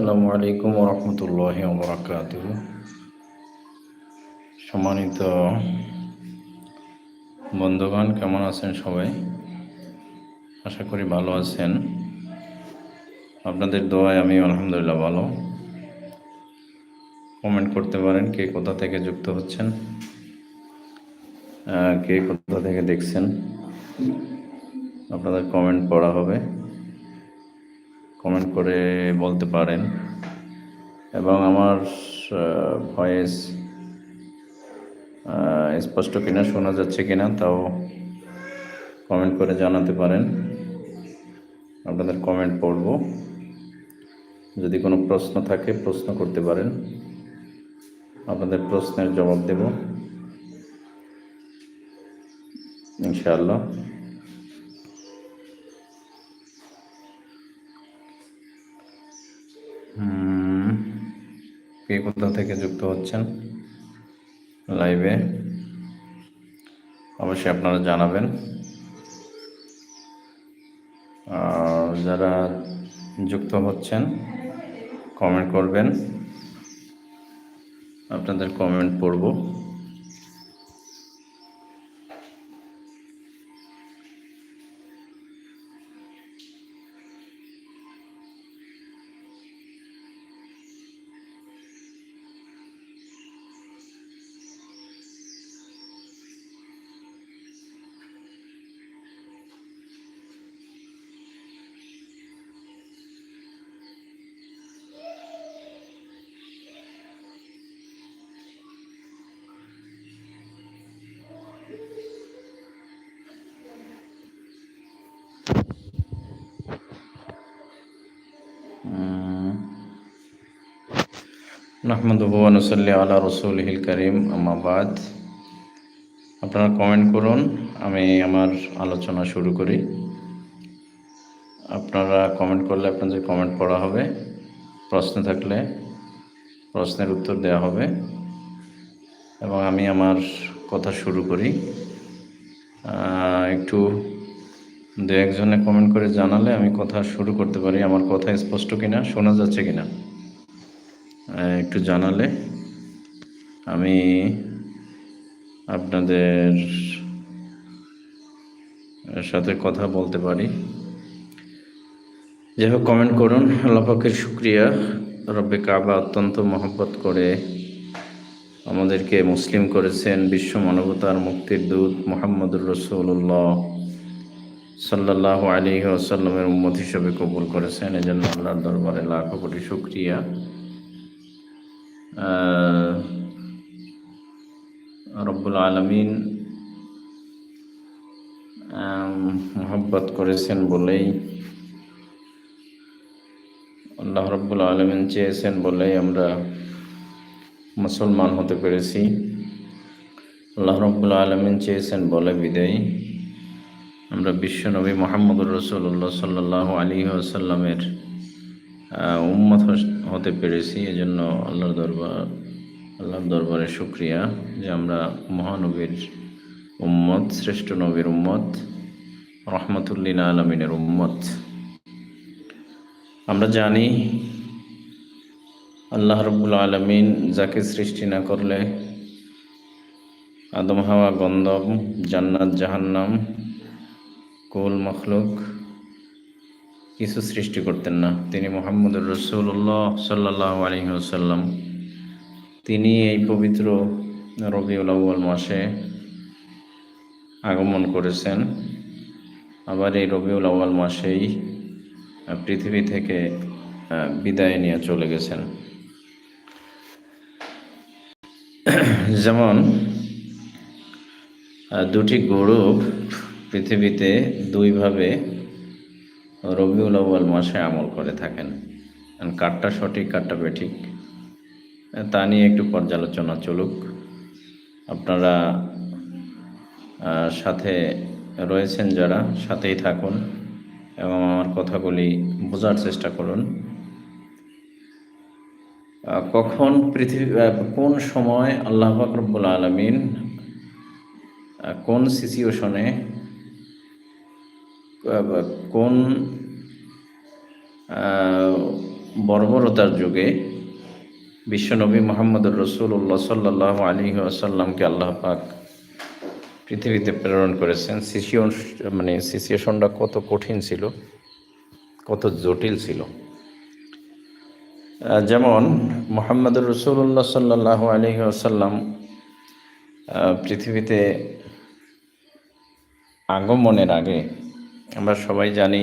আসসালামু আলাইকুম রহমতুল্লাহ বরাকাত সম্মানিত বন্ধুগণ, কেমন আছেন সবাই? আশা করি ভালো আছেন। আপনাদের দোয়ায় আমি আলহামদুলিল্লাহ ভালো। কমেন্ট করতে পারেন কে কোথা থেকে যুক্ত হচ্ছেন কে কোথা থেকে দেখছেন। আপনাদের কমেন্ট পড়া হবে। কমেন্ট করে বলতে পারেন। এবং আমার ভয়েস স্পষ্ট কিনা শোনা যাচ্ছে কিনা তাও কমেন্ট করে জানাতে পারেন। আপনাদের কমেন্ট পড়ব। যদি কোনো প্রশ্ন থাকে প্রশ্ন করতে পারেন। আপনাদের প্রশ্নের জবাব দেব। ইনশাআল্লাহ। কে কোথা থেকে যুক্ত হচ্ছেন লাইভে। অবশ্যই আপনারা জানাবেন। যারা যুক্ত হচ্ছেন কমেন্ট করবেন। আপনাদের কমেন্ট পড়ব। নাহমাদুহু ওয়া নুসাল্লি আলা রাসূলিহিল কারীম, আম্মা বাদ। আপনারা কমেন্ট করুন, আমি আমার আলোচনা শুরু করি। আপনারা কমেন্ট করলে আপনাদের কমেন্ট পড়া হবে, প্রশ্ন থাকলে প্রশ্নের উত্তর দেওয়া হবে, এবং আমি আমার কথা শুরু করি। একটু দু একজনে কমেন্ট করে জানালে আমি কথা শুরু করতে পারি, আমার কথা স্পষ্ট কিনা, শোনা যাচ্ছে কিনা। একটু জানালে। আমি আপনাদের সাথে কথা বলতে পারি। যাই হোক কমেন্ট করুন। আল্লাহ পাকের শুক্রিয়া। রব্বে কাবা অত্যন্ত মহব্বত করে আমাদেরকে মুসলিম করেছেন। বিশ্ব মানবতার মুক্তির দূত মোহাম্মদুর রসুল্লাহ সাল্লাহ আলী আসাল্লামের উম্মত হিসেবে কবুল করেছেন। এজন্য আল্লাহর দরবারে লাখো কোটি শুক্রিয়া। রব্বুল আলমিন মোহব্বত করেছেন বলেই, আল্লাহ রব্বুল আলমিন চেয়েছেন বলেই আমরা মুসলমান হতে পেরেছি। আল্লাহ রব্বুল আলমিন চেয়েছেন বলে বিদায়ী। আমরা বিশ্বনবী মোহাম্মদুর রসুল্লাহ সাল্লাহ আলী আসাল্লামের উম্মত হতে পেরেছি, এজন্য আল্লাহর দরবার, আল্লাহর দরবারে শুক্রিয়া যে আমরা মহানবীর উম্মত, শ্রেষ্ঠ নবীর উম্মত রহমতুল্লিন আলমিনের উম্মত। আমরা জানি আল্লাহ রব্বুল আলমিন যাকে সৃষ্টি না করলে আদম, হাওয়া গন্ধম জান্নাত, জাহান্নাম, কুল, মখলুক কিছু সৃষ্টি করতেন না। তিনি মোহাম্মদুর রসুল্লাহ সাল্লাহ আলহিহাসাল্লাম তিনি এই পবিত্র রবিউল আউ্য়াল মাসে আগমন করেছেন। আবার এই রবিউল আউ্য়াল মাসেই পৃথিবী থেকে বিদায় নিয়ে চলে গেছেন। যেমন দুটি গ্রুপ পৃথিবীতে দুইভাবে রবিউল আউ্য়াল মাসে আমল করে থাকেন। কাঠটা সঠিক কাঠটা বেঠিক। তা নিয়ে একটু পর্যালোচনা চলুক। আপনারা সাথে রয়েছেন যারা, সাথেই থাকুন এবং আমার কথাগুলি বোঝার চেষ্টা করুন। কখন পৃথিবী কোন সময় আল্লাহ ফাকরবুল আলমিন কোন সিচুয়েশনে কোন বর্বরতার যুগে বিশ্বনবী মোহাম্মদুর রসুল্লাহ সাল্লাহ আলী আসাল্লামকে আল্লাহ পাক পৃথিবীতে প্রেরণ করেছেন। সিসিয়ন মানে সিচুয়েশনটা কত কঠিন ছিল, কত জটিল ছিল। যেমন মোহাম্মদুর রসুল্লাহ সাল্লাহ আলী আসাল্লাম পৃথিবীতে আগমনের আগে আমরা সবাই জানি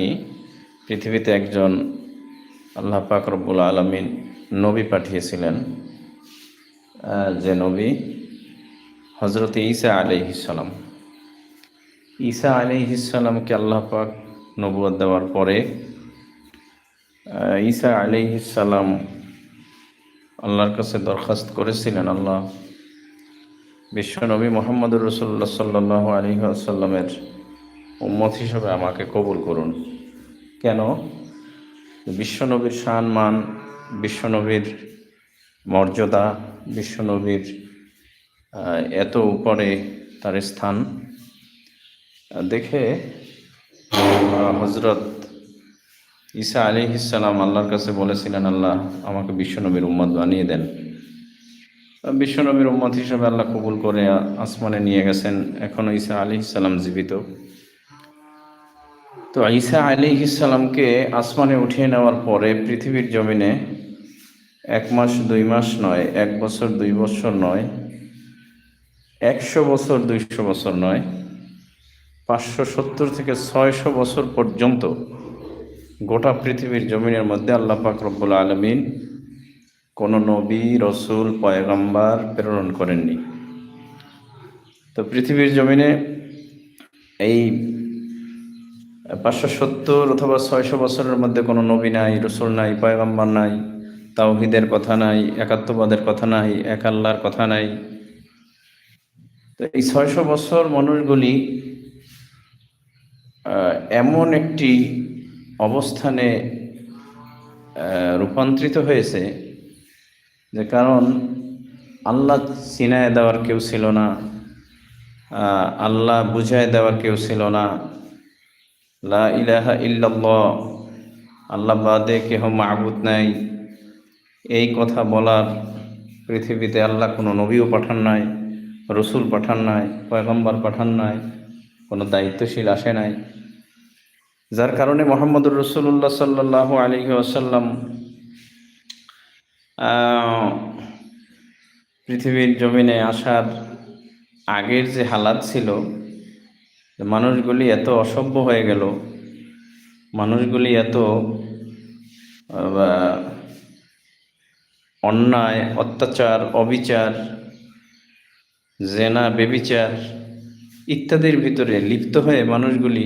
পৃথিবীতে একজন আল্লাহ পাক রব্বুল আলমিন নবী পাঠিয়েছিলেন যে নবী হজরত ঈসা আলিহিসাল্লাম ঈসা আলিহিসাল্লামকে আল্লাহ পাক নবুয়ত দেওয়ার পরে ঈসা আলিহিসাল্লাম আল্লাহর কাছে দরখাস্ত করেছিলেন, আল্লাহ বিশ্বনবী মোহাম্মদুর রসুল্লাহ সাল্লাহ আলী আসাল্লামের উম্মত হিসাবে আমাকে কবুল করুন। কেন? বিশ্বনবীর শান মান বিশ্বনবীর মর্যাদা, বিশ্বনবীর এত উপরে তার স্থান। দেখে হজরত ঈসা আলী ইসালাম আল্লাহর কাছে বলেছিলেন, আল্লাহ, আমাকে বিশ্বনবীর উম্মত বানিয়ে দেন। বিশ্বনবীর উম্মত হিসেবে আল্লাহ কবুল করে আসমানে নিয়ে গেছেন। এখনও ঈসা আলী ইসালাম জীবিত। তো ঈসা আলী ইসালামকে আসমানে উঠিয়ে নেওয়ার পরে পৃথিবীর জমিনে এক মাস, দুই মাস নয়, এক বছর, দুই বছর নয়, একশো বছর, দুইশো বছর নয়, পাঁচশো সত্তর থেকে ছয়শো বছর পর্যন্ত গোটা পৃথিবীর জমিনের মধ্যে আল্লাহ পাক রব্বুল আলমিন কোনো নবী, রসুল, পয়গাম্বার প্রেরণ করেননি। তো পৃথিবীর জমিনে এই পাঁচশো সত্তর অথবা ছয়শো বছরের মধ্যে কোনো নবী নাই, রসুল নাই, পয়গাম্বার নাই, তাওহিদের কথা নাই, একাত্মবাদের কথা নাই, এক আল্লাহর কথা নাই। তো এই ছয়শো বছর মানুষগুলি এমন একটি অবস্থানে রূপান্তরিত হয়েছে যে কারণ আল্লাহ চিনায় দেওয়ার কেউ ছিল না আল্লাহ বুঝায় দেওয়ার কেউ ছিল না। লা ইলাহা আল্লাহ বাদে কেহ মাহবুদ নাই। এই কথা বলার পৃথিবীতে আল্লাহ কোনো নবীও পাঠান নাই, রসুল পাঠান নাই, পয়গম্বর পাঠান নাই, কোনো দায়িত্বশীল আসে নাই। যার কারণে মোহাম্মদুর রসুল্লাহ সাল্লাহ আলী আসাল্লাম পৃথিবীর জমিনে আসার আগের যে হালাত ছিল মানুষগুলি এত অসভ্য হয়ে গেল, মানুষগুলি এত অন্যায়, অত্যাচার, অবিচার, জেনা, বেবিচার ইত্যাদির ভিতরে লিপ্ত হয়ে মানুষগুলি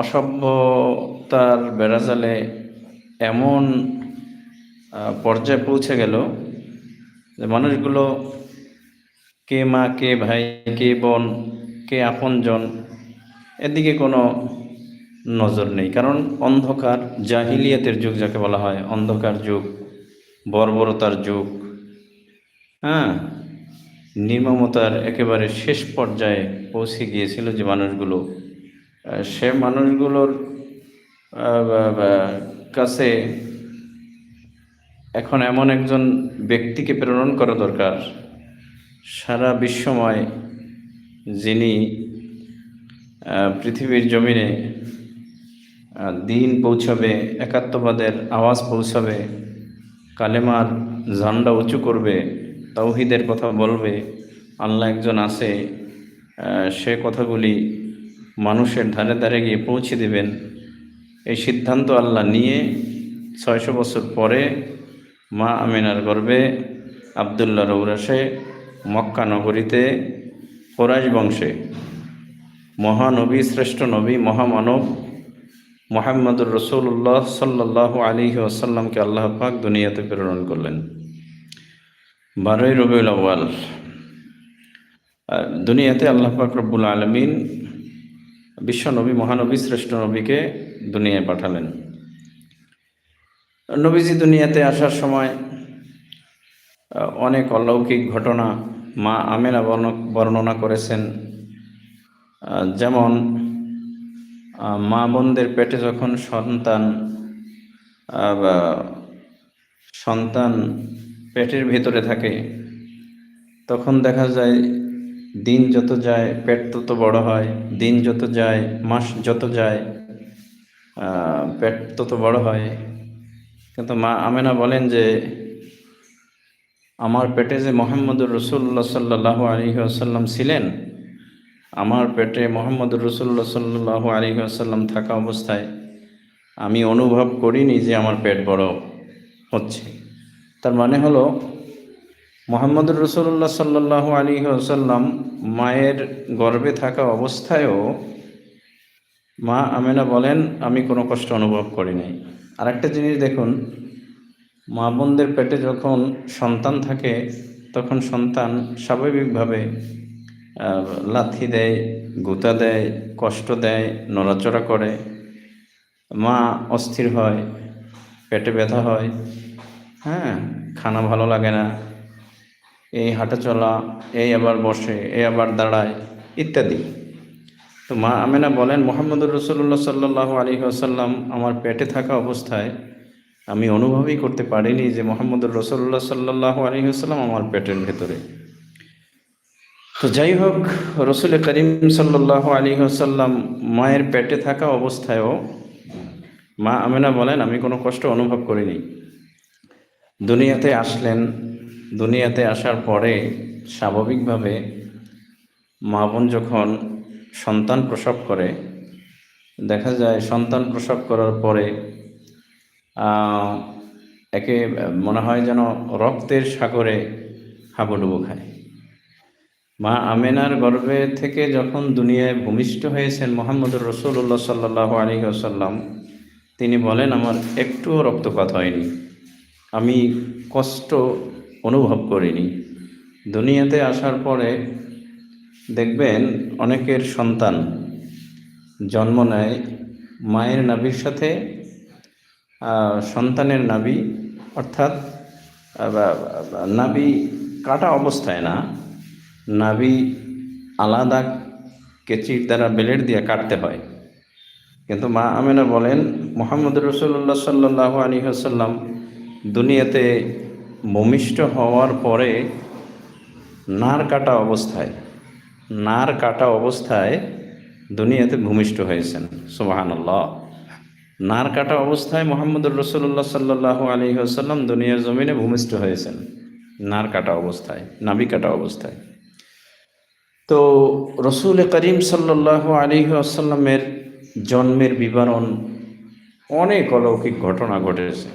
অসভ্যতার বেড়াজালে এমন পর্যায়ে পৌঁছে গেল যে মানুষগুলো কে মা, কে ভাই, কে বোন কে আপনজন এদিকে কোনো নজর নেই। কারণ অন্ধকার জাহিলিয়াতের যুগ যাকে বলা হয়, অন্ধকার যুগ, বর্বরতার যুগ হ্যাঁ নির্মমতার একেবারে শেষ পর্যায়ে পৌঁছে গিয়েছিল যে মানুষগুলো। সে মানুষগুলোর কাছে এখন এমন একজন ব্যক্তিকে প্রেরণ করা দরকার। সারা বিশ্বময় যিনি পৃথিবীর জমিনে দিন পৌঁছাবে, একাত্মবাদের আওয়াজ পৌঁছাবে, কালেমার ঝান্ডা উঁচু করবে, তাওহিদের কথা বলবে, আল্লাহ একজন আছে সে কথাগুলি মানুষের ধারে ধারে গিয়ে পৌঁছে দেবেন। এই সিদ্ধান্ত আল্লাহ নিয়ে ছয়শো বছর পরে মা আমিনার গর্বে আবদুল্লাহ রৌরাসে মক্কা নগরীতে কোরাইশ বংশে। মহানবী শ্রেষ্ঠ নবী মহামানব মোহাম্মদুর রসুল্লাহ সাল্লাহ আলী আসাল্লামকে আল্লাহ পাক দুনিয়াতে প্রেরণ করলেন। বারোই রবিউল আউ্য়াল। আহ, দুনিয়াতে আল্লাহ পাক রব্বুল আলমিন বিশ্ব নবী মহানবী শ্রেষ্ঠ নবীকে দুনিয়ায় পাঠালেন। নবীজি দুনিয়াতে আসার সময় অনেক অলৌকিক ঘটনা মা আমেনা বর্ণ- বর্ণনা করেছেন যেমন মা বোনদের পেটে যখন সন্তান সন্তান পেটের ভিতরে থাকে, তখন দেখা যায় দিন যত যায়, পেট তত বড় হয়, দিন যত যায়, মাস যত যায় পেট তত বড় হয়। কিন্তু মা আমেনা বলেন যে আমার পেটে যে মোহাম্মদুর রসুল্লাহ সাল্লাহ আলী আসাল্লাম ছিলেন, আমার পেটে মোহাম্মদুর রসুল্লাহ সাল্লাহ আলী আসাল্লাম থাকা অবস্থায় আমি অনুভব করিনি যে আমার পেট বড় হচ্ছে। তার মানে হলো, মোহাম্মদুর রসুল্লাহ সাল্লাহ আলী আসাল্লাম মায়ের গর্ভে থাকা অবস্থায়ও মা আমেনা বলেন, আমি কোনো কষ্ট অনুভব করি নাই আরেকটা জিনিস দেখুন মা বোনদের পেটে যখন সন্তান থাকে, তখন সন্তান স্বাভাবিকভাবে লাথি দেয়, গুতা দেয়, কষ্ট দেয়, নড়াচড়া করে। মা অস্থির হয়, পেটে ব্যথা হয় হ্যাঁ খানা ভালো লাগে না, এই হাঁটা চলা, এই আবার বসে, এই আবার দাঁড়ায়, ইত্যাদি। তো মা আমেনা বলেন, মোহাম্মদুর রসুল্লাহ সাল্লাহ আলী আসাল্লাম আমার পেটে থাকা অবস্থায় আমি অনুভবই করতে পারিনি যে মোহাম্মদ রসুল্লাহ সাল্লাহ আলী আসাল্লাম আমার পেটের ভেতরে। তো যাই হোক, রসুল করিম সাল্লাহ আলী আসাল্লাম মায়ের পেটে থাকা অবস্থায়ও মা আমেনা বলেন, আমি কোনো কষ্ট অনুভব করিনি। দুনিয়াতে আসলেন, দুনিয়াতে আসার পরে স্বাভাবিকভাবে মা বোন যখন সন্তান প্রসব করে, দেখা যায় সন্তান প্রসব করার পরে একে মনে হয় যেন রক্তের সাগরে হাবুডুবু খায়। মা আমেনার গর্ভে থেকে যখন দুনিয়ায় ভূমিষ্ঠ হয়েছেন মোহাম্মদুর রসুল্লাহ সাল্লাহ আলী আসাল্লাম তিনি বলেন, আমার একটুও রক্তপাত হয়নি। আমি কষ্ট অনুভব করিনি। দুনিয়াতে আসার পরে দেখবেন অনেকের সন্তান জন্ম নেয় মায়ের নাভির সাথে সন্তানের নাবি অর্থাৎ আহ, বা- বা- নাভি কাটা অবস্থায় না নাভি আলাদা কেচির দ্বারা বেলেট দিয়ে কাটতে হয়। কিন্তু মা আমেনা বলেন মোহাম্মদ রসুল্লাহ সাল্লাহ আলী আসাল্লাম দুনিয়াতে ভূমিষ্ঠ হওয়ার পরে নার কাটা অবস্থায় নার কাটা অবস্থায় দুনিয়াতে ভূমিষ্ঠ হয়েছেন। সুবাহান্লাহ নার কাটা অবস্থায় মোহাম্মদুর রসুল্লাহ সাল্লাহ আলী আসাল্লাম দুনিয়ার জমিনে ভূমিষ্ঠ হয়েছেন। নার কাটা অবস্থায়, নাভি কাটা অবস্থায়। তো রসুল করিম সাল্লাহ আলী আসাল্লামের জন্মের বিবরণ অনেক অলৌকিক ঘটনা ঘটেছে।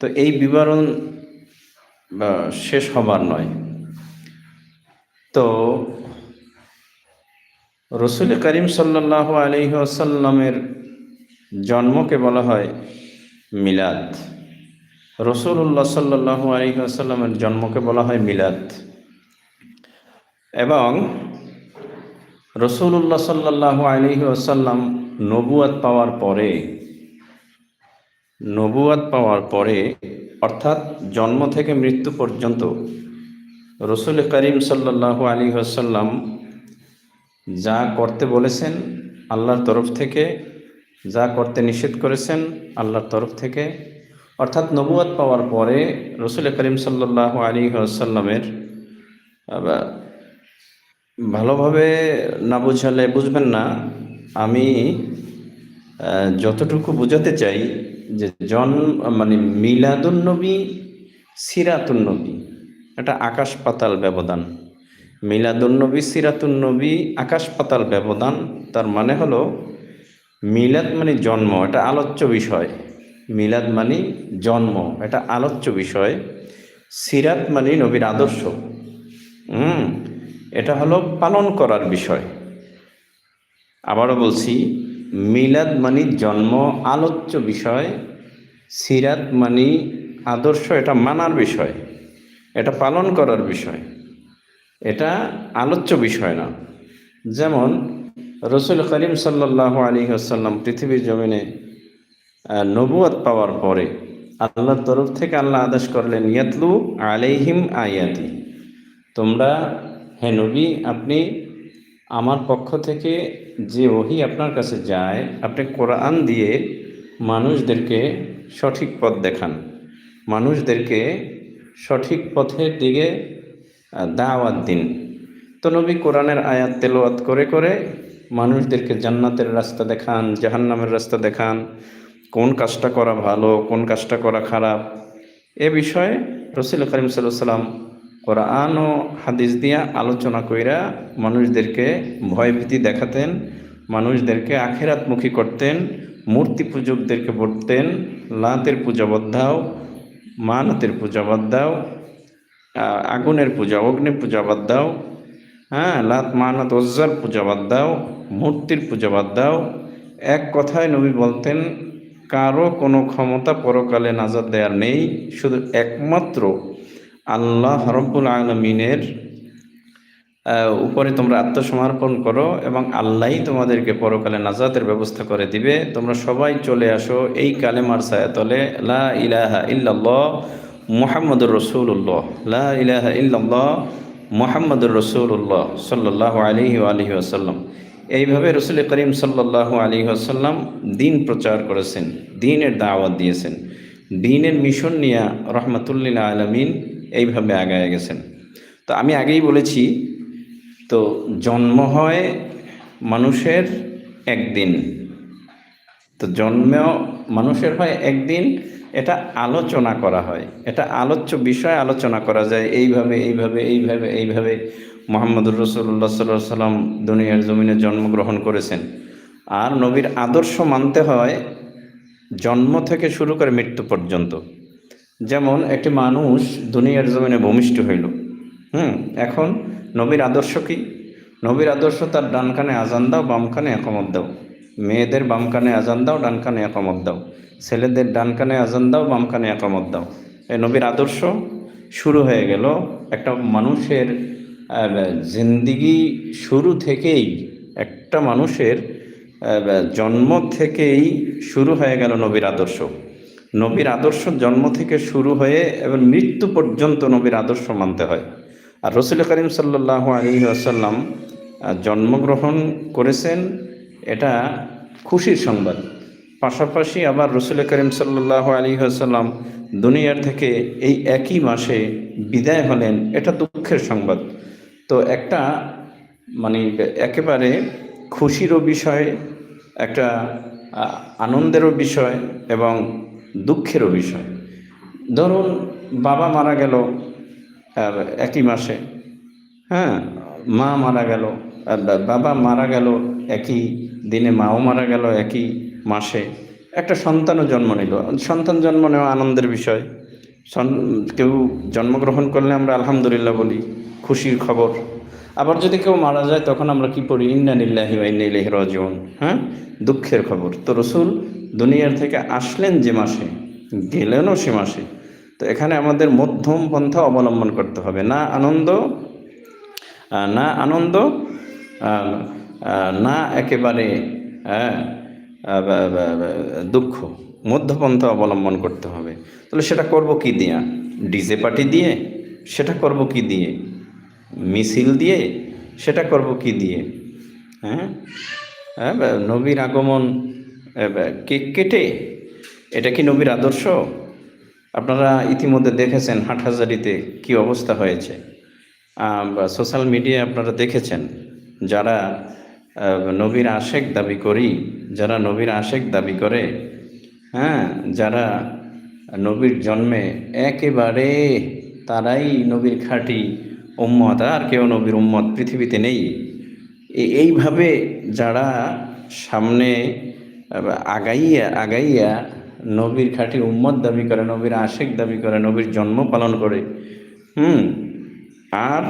তো এই বিবরণ শেষ হবার নয়। তো রসুল করিম সাল্লাহ আলী আসাল্লামের জন্মকে বলা হয় মিলাদ। রসুল্লাহ সাল্লাহ আলী আসাল্লামের জন্মকে বলা হয় মিলাদ। এবং রসুল্লাহ সাল্লাহ আলী আসাল্লাম নবুয়াত পাওয়ার পরে, নবুয়াত পাওয়ার পরে, অর্থাৎ জন্ম থেকে মৃত্যু পর্যন্ত রসুল করিম সাল্লাহ আলী আসাল্লাম যা করতে বলেছেন আল্লাহর তরফ থেকে যা করতে নিষেধ করেছেন আল্লাহর তরফ থেকে, অর্থাৎ নবুয়াত পাওয়ার পরে রসুল করিম সাল্লাহ আলী আসাল্লামের ভালোভাবে না বুঝালে বুঝবেন না, আমি যতটুকু বোঝাতে চাই যে জন মানে মিলাদুন্নবী, সিরাতুন্নবী, এটা আকাশ পাতাল ব্যবধান। মিলাদুন্নবী, সিরাতুন্নবী, আকাশ পাতাল ব্যবধান, তার মানে হলো মিলাদ মানে জন্ম, এটা আলোচ্য বিষয়। মিলাদ মানে জন্ম, এটা আলোচ্য বিষয়। সিরাত মানে নবীর আদর্শ। হুম, এটা হলো পালন করার বিষয়। আবারও বলছি, মিলাদ মানি জন্ম, আলোচ্য বিষয়। সিরাত মানি আদর্শ, এটা মানার বিষয়। এটা পালন করার বিষয়। এটা আলোচ্য বিষয় না। যেমন রসুল করিম সাল্লাহ আলী আসাল্লাম পৃথিবীর জমিনে নবুয়াত পাওয়ার পরে আল্লাহর তরফ থেকে আল্লাহ আদেশ করলেন, ইয়াতলু আলাইহিম আয়াতি। তোমরা, হে নবী, আপনি আমার পক্ষ থেকে যে ওহি আপনার কাছে যায়, আপনি কোরআন দিয়ে মানুষদেরকে সঠিক পথ দেখান। মানুষদেরকে সঠিক পথের দিকে দাওয়াত দিন। তো নবী কোরআনের আয়াত তেলাওয়াত করে করে মানুষদেরকে জান্নাতের রাস্তা দেখান, জাহান্নামের রাস্তা দেখান, কোন কাজটা করা ভালো, কোন কাজটা করা খারাপ। এ বিষয়ে রসুল করিম সাল্লাম কোরআন ও হাদিস দিয়া আলোচনা কইরা মানুষদেরকে ভয়ভীতি দেখাতেন, মানুষদেরকে আখেরাতমুখী করতেন, মূর্তি পূজকদেরকে বলতেন, লাতের পূজা বাদ দাও, মানতের পূজা বাদ দাও আগুনের পূজা অগ্নি পূজা বাদ দাও হ্যাঁ লাত মানত ওজ্জার পূজা বাদ দাও, মূর্তির পূজা বাদ দাও। এক কথায় নবী বলতেন, কারও কোনো ক্ষমতা পরকালে নাজাদ দেওয়ার নেই, শুধু একমাত্র আল্লাহ রব্বুল আলমিনের উপরে তোমরা আত্মসমর্পণ করো এবং আল্লাহই তোমাদেরকে পরকালে নাজাতের ব্যবস্থা করে দিবে। তোমরা সবাই চলে আসো এই কালেমার ছায়াতলে, লা ইলাহা ইল্লাল্লাহ মুহাম্মদুর রসুল্লাহ লা ইলাহা মুহাম্মদুর রসুল্লাহ সাল্লাহ আলহি আলহি আসাল্লাম এইভাবে রসুল করিম সাল্লাহ আলী আসাল্লাম দিন প্রচার করেছেন, দিনের দাওয়াত দিয়েছেন। দিনের মিশন নিয়ে রহমতুল্লিল আলমিন এইভাবে আগায় গেছেন। তো আমি আগেই বলেছি, তো জন্ম হয় মানুষের একদিন। তো জন্ম মানুষের হয় একদিন এটা আলোচনা করা হয়, এটা আলোচ্য বিষয় আলোচনা করা যায়, এইভাবে এইভাবে এইভাবে এইভাবে মোহাম্মদুর রসুল্লাহ সাল্লাহ সাল্লাম দুনিয়ার জমিনে জন্মগ্রহণ করেছেন। আর নবীর আদর্শ মানতে হয় জন্ম থেকে শুরু করে মৃত্যু পর্যন্ত। যেমন একটি মানুষ দুনিয়ার জমিনে ভূমিষ্ঠ হইল, হুম, এখন নবীর আদর্শ কি? নবীর আদর্শ তার ডান কানে আজান দাও, বাম কানে একমত দাও। মেয়েদের বাম কানে আজান দাও, ডান কানে একমত দাও। ছেলেদের ডান কানে আজান দাও, বাম কানে একমত দাও। এই নবীর আদর্শ শুরু হয়ে গেল একটা মানুষের জিন্দিগি শুরু থেকেই, একটা মানুষের জন্ম থেকেই শুরু হয়ে গেল নবীর আদর্শ। নবীর আদর্শ জন্ম থেকে শুরু হয়ে এবং মৃত্যু পর্যন্ত নবীর আদর্শ মানতে হয়। আর রসুল করিম সাল্লাহ আলী আসাল্লাম জন্মগ্রহণ করেছেন এটা খুশির সংবাদ। পাশাপাশি আবার রসুল করিম সাল্লাহ আলী আসাল্লাম দুনিয়ার থেকে এই একই মাসে বিদায় হলেন, এটা দুঃখের সংবাদ। তো একটা মানে একেবারে খুশিরও বিষয়, একটা আনন্দেরও বিষয় এবং দুঃখেরও বিষয়। ধরুন বাবা মারা গেল আর একই মাসে হ্যাঁ মা মারা গেল আর বাবা মারা গেল একই দিনে মাও মারা গেল একই মাসে। একটা সন্তানও জন্ম নিল। সন্তান জন্ম নেওয়া আনন্দের বিষয়। কেউ জন্মগ্রহণ করলে আমরা আলহামদুলিল্লাহ বলি, খুশির খবর। আবার যদি কেউ মারা যায়, তখন আমরা কি পড়ি? ইন্না নিল্লাহি ওয়া ইন্না ইলাইহি রাজিউন। হ্যাঁ? দুঃখের খবর। তো রসুল দুনিয়ার থেকে আসলেন যে মাসে, গেলেনও সে মাসে। তো এখানে আমাদের মধ্যম পন্থা অবলম্বন করতে হবে। না আনন্দ না আনন্দ না একেবারে হ্যাঁ, দুঃখ। মধ্যপন্থা অবলম্বন করতে হবে। তাহলে সেটা করব কি দিয়ে? ডিজে পার্টি দিয়ে সেটা করব কি দিয়ে? মিছিল দিয়ে সেটা করব কি দিয়ে? হ্যাঁ হ্যাঁ নবীর আগমন কেক কেটে এটা কি নবীর আদর্শ? আপনারা ইতিমধ্যে দেখেছেন হাটহাজারিতে কি অবস্থা হয়েছে। সোশ্যাল মিডিয়ায় আপনারা দেখেছেন যারা নবীর আশেক দাবি করি, যারা নবীর আশেক দাবি করে হ্যাঁ যারা নবীর জন্মে একেবারে তারাই নবীর খাঁটি উম্মত, আর কেউ নবীর উম্মত পৃথিবীতে নেই। এইভাবে যারা সামনে আগাইয়া আগাইয়া নবীর খাঁটি উম্মত দাবি করে, নবীর আশেক দাবি করে, নবীর জন্ম পালন করে, হুম, আর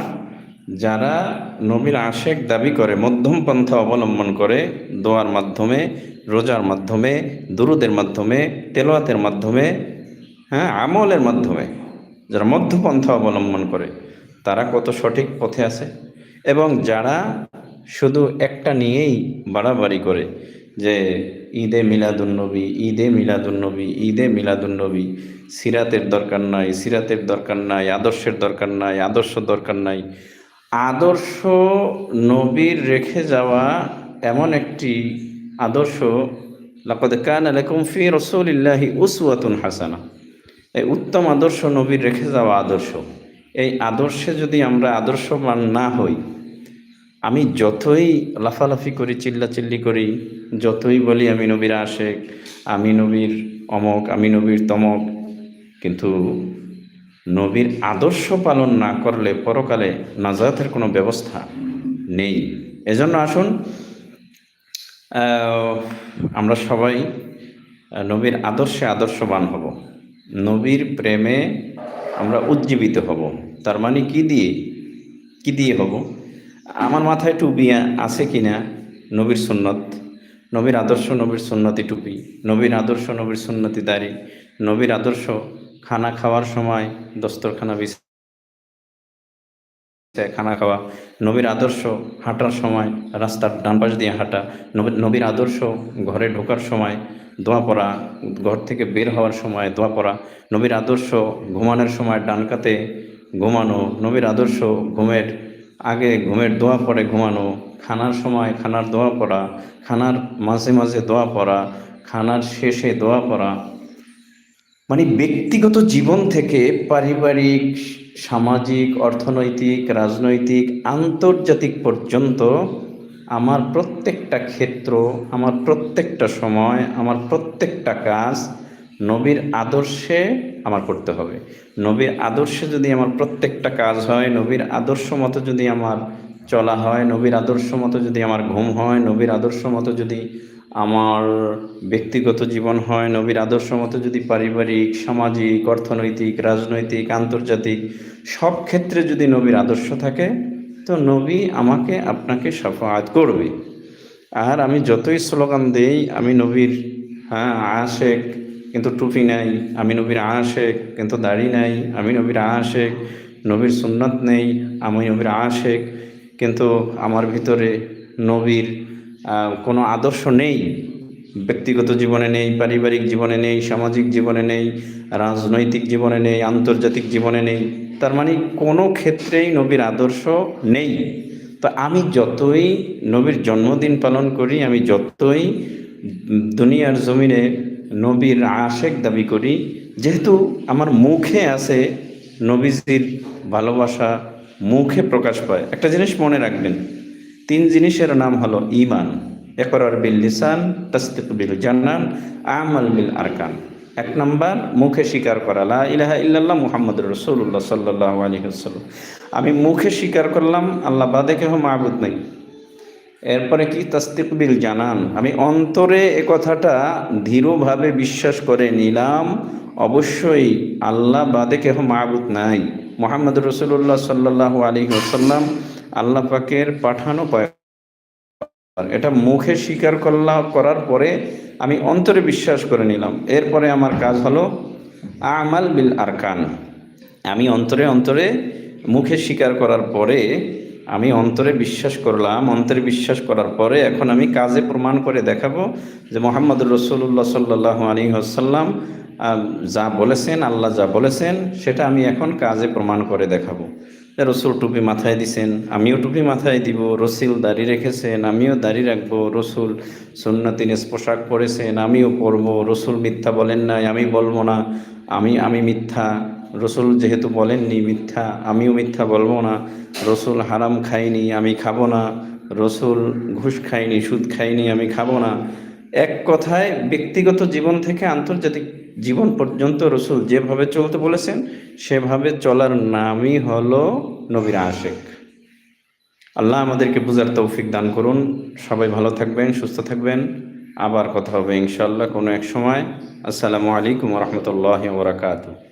যারা নবীর আশেক দাবি করে, মধ্যম পন্থা অবলম্বন করে, দোয়ার মাধ্যমে, রোজার মাধ্যমে, দুরুদের মাধ্যমে তেলোয়াতের মাধ্যমে হ্যাঁ আমলের মাধ্যমে যারা মধ্যপন্থা অবলম্বন করে, তারা কত সঠিক পথে আছে? এবং যারা শুধু একটা নিয়েই বাড়াবাড়ি করে যে ঈদে মিলাদুন্নবী ঈদে মিলাদুন্নবী ঈদে মিলাদুন্নবী সিরাতের দরকার নাই, সিরাতের দরকার নাই, আদর্শের দরকার নাই, আদর্শ দরকার নাই আদর্শ নবীর রেখে যাওয়া এমন একটি আদর্শ, লাকদ কান আলাইকুম ফি রসুলিল্লাহি উসওয়াতুন হাসানা। এই উত্তম আদর্শ নবীর রেখে যাওয়া আদর্শ। এই আদর্শে যদি আমরা আদর্শবান না হই, আমি যতই লাফালাফি করি, চিল্লাচিল্লি করি, যতই বলি আমি নবীর আশেক, আমি নবীর অমক, আমি নবীর তমক, কিন্তু নবীর আদর্শ পালন না করলে পরকালে নাজাতের কোনো ব্যবস্থা নেই। এজন্য আসুন আমরা সবাই নবীর আদর্শে আদর্শবান হব। নবীর প্রেমে আমরা উজ্জীবিত হব। তার মানে কি দিয়ে কি দিয়ে হব? আমার মাথায় টুপি আছে কিনা? নবীর সুন্নত। নবীর আদর্শ, নবীর সুন্নতি টুপি। নবীর আদর্শ, নবীর সুন্নতি দাড়ি। নবীর আদর্শ খানা খাওয়ার সময় দস্তরখানা বিছ খানা খাওয়া, নবীর আদর্শ হাঁটার সময় রাস্তার ডান পাশ দিয়ে হাঁটা, নবী- নবীর আদর্শ ঘরে ঢোকার সময় দোয়া পড়া, ঘর থেকে বের হওয়ার সময় দোয়া পড়া, নবীর আদর্শ ঘুমানোর সময় ডানকাতে ঘুমানো, নবীর আদর্শ ঘুমের আগে ঘুমের দোয়া পড়ে ঘুমানো, খানার সময় খানার দোয়া পড়া, খানার মাঝে মাঝে দোয়া পড়া, খানার শেষে দোয়া পড়া মানে ব্যক্তিগত জীবন থেকে পারিবারিক, সামাজিক, অর্থনৈতিক, রাজনৈতিক, আন্তর্জাতিক পর্যন্ত আমার প্রত্যেকটা ক্ষেত্র, আমার প্রত্যেকটা সময়, আমার প্রত্যেকটা কাজ নবীর আদর্শে আমার করতে হবে। নবীর আদর্শে যদি আমার প্রত্যেকটা কাজ হয়, নবীর আদর্শ মতো যদি আমার চলা হয়, নবীর আদর্শ মতো যদি আমার ঘুম হয়, নবীর আদর্শ মতো যদি আমার ব্যক্তিগত জীবন হয় নবীর আদর্শ মতো যদি পারিবারিক, সামাজিক, অর্থনৈতিক, রাজনৈতিক, আন্তর্জাতিক সব ক্ষেত্রে যদি নবীর আদর্শ থাকে, তো নবী আমাকে আপনাকে সাফাত করবে। আর আমি যতই স্লোগান দেই, আমি নবীর হ্যাঁ আশেক কিন্তু টুপি নাই, আমি নবীর আশেক কিন্তু দাড়ি নাই, আমি নবীর আশেক, নবীর সুন্নত নেই, আমি নবীর আশেক কিন্তু আমার ভিতরে নবীর কোনো আদর্শ নেই, ব্যক্তিগত জীবনে নেই, পারিবারিক জীবনে নেই, সামাজিক জীবনে নেই, রাজনৈতিক জীবনে নেই, আন্তর্জাতিক জীবনে নেই। তার মানে কোনো ক্ষেত্রেই নবীর আদর্শ নেই। তো আমি যতই নবীর জন্মদিন পালন করি, আমি যতই দুনিয়ার জমিনে নবীর আশেক দাবি করি, যেহেতু আমার মুখে আছে নবীজির ভালোবাসা, মুখে প্রকাশ পায়। একটা জিনিস মনে রাখবেন তিন জিনিসের নাম হলো ইমান একরার বিল লিসান, তাসদিক বিল জান্নান, আমাল বিল আরকান। এক নম্বর, মুখে স্বীকার করা ইলাহা ইল্লাল্লাহ মুহাম্মদ রসুল্লাহ সাল্লাহ আলী হাসাল্লাম আমি মুখে স্বীকার করলাম, আল্লাহ বাদে কেহ মাহবুদ নেই। এরপরে কি? তাস্তিক বিল জানান। আমি অন্তরে এ কথাটা ধীরভাবে বিশ্বাস করে নিলাম, অবশ্যই আল্লাহ বাদে কেহ মাহবুদ নাই। মোহাম্মদ রসুল্লাহ সাল্লাহ আলী ওসাল্লাম আল্লাহ পাকের পাঠানো এটা মুখে স্বীকার করলাম করার পরে আমি অন্তরে বিশ্বাস করে নিলাম। এরপরে আমার কাজ হলো আমাল বিল আরকান। আমি অন্তরে অন্তরে মুখে স্বীকার করার পরে আমি অন্তরে বিশ্বাস করলাম। অন্তরে বিশ্বাস করার পরে এখন আমি কাজে প্রমাণ করে দেখাবো যে মোহাম্মদ রসুল্লাহ সাল্লাহ আলী আসাল্লাম যা বলেছেন, আল্লাহ যা বলেছেন, সেটা আমি এখন কাজে প্রমাণ করে দেখাবো। রসুল টুপি মাথায় দিছেন, আমিও টুপি মাথায় দিব, রসুল দাড়ি রেখেছেন, আমিও দাড়ি রাখব, রসুল সুন্নাতিনেস পোশাক পরেছেন, আমিও পরব, রসুল মিথ্যা বলেন নাই, আমি বলব না, আমি আমি মিথ্যা, রসুল যেহেতু বলেননি মিথ্যা, আমিও মিথ্যা বলব না, রসুল হারাম খাইনি, আমি খাব না, রসুল ঘুষ খাইনি, সুদ খাইনি, আমি খাব না এক কথায় ব্যক্তিগত জীবন থেকে আন্তর্জাতিক জীবন পর্যন্ত রসুল যেভাবে চলতে বলেছেন, সেভাবে চলার নামই হলো নবীর আশেক। আল্লাহ আমাদেরকে বুঝার তৌফিক দান করুন। সবাই ভালো থাকবেন, সুস্থ থাকবেন। আবার কথা হবে ইনশাল্লাহ কোনো এক সময়। আসসালামু আলাইকুম রহমতুল্লাহ বরাকাতু